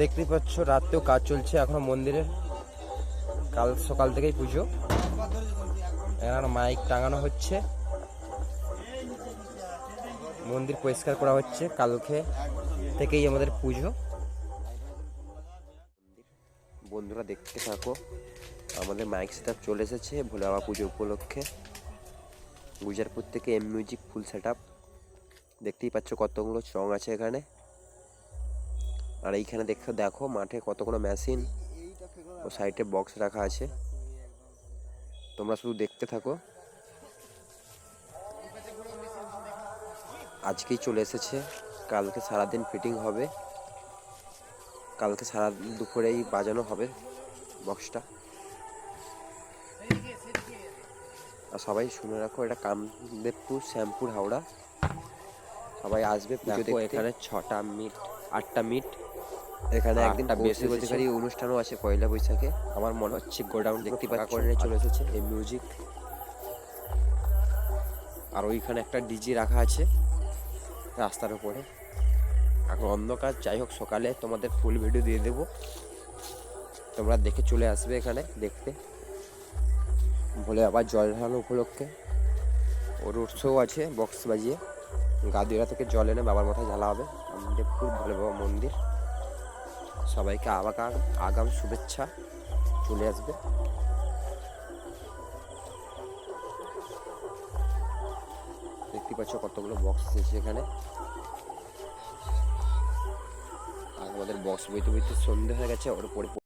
দেখতেই পাচ্ছ, রাতেও কাজ চলছে এখনও মন্দিরে। কাল সকাল থেকেই পুজো। এখানে মাইক টাঙানো হচ্ছে। মন্দির পরিষ্কার করা হচ্ছে কালকে থেকেই আমাদের পুজো। বন্ধুরা, দেখতে থাকো, আমাদের মাইক সেট আপ চলে এসেছে ভোলে বাবা পুজো উপলক্ষে। গুজারপুর থেকে M music full set up দেখতেই পাচ্ছ কতগুলো চং আছে এখানে। আর এইখানে দেখো দেখো মাঠে কতগুলো মেশিন ও সাইডে বক্স রাখা আছে। তোমরা শুধু দেখতে থাকো। আজকেই চলে এসেছে। কালকে সারাদিন ফিটিং হবে। কালকে সারা দুপুরেই বাজানো হবে বক্সটা আর সবাই শুনে রাখো এটা কামদেবপুর শ্যামপুর হাওড়া। সবাই আসবে পুজো এখানে ছটা মিট আটটা মিট এখানে একদিন বেশি বেশি অধিকারী অনুষ্ঠানও আছে পয়লা বৈশাখে। আমার মনে হচ্ছে গোডাউন দেখতে পাচ্ছি। করে নিয়ে চলে এসেছে এই মিউজিক আর ওইখানে একটা ডিজি রাখা আছে রাস্তার উপরে। এখন অন্ধকার যাই হোক সকালে তোমাদের ফুল ভিডিও দিয়ে দেবো। তোমরা দেখে চলে আসবে এখানে দেখতে। বলে আবার জল ঢালানো উপলক্ষে। ওর উৎসও আছে বক্স বাজিয়ে। গাদিরা থেকে জল এনে বাবার মাথায় ঢালা হবে। আমাদের খুব ভালো বাবা মন্দির। সবাইকে আগাম আগাম শুভেচ্ছা। চলে আসবে। দেখতে পাচ্ছ কতগুলো বক্স এসেছে এখানে। আমাদের বক্স বইতে বইতে সন্ধে হয়ে গেছে, ওর উপরে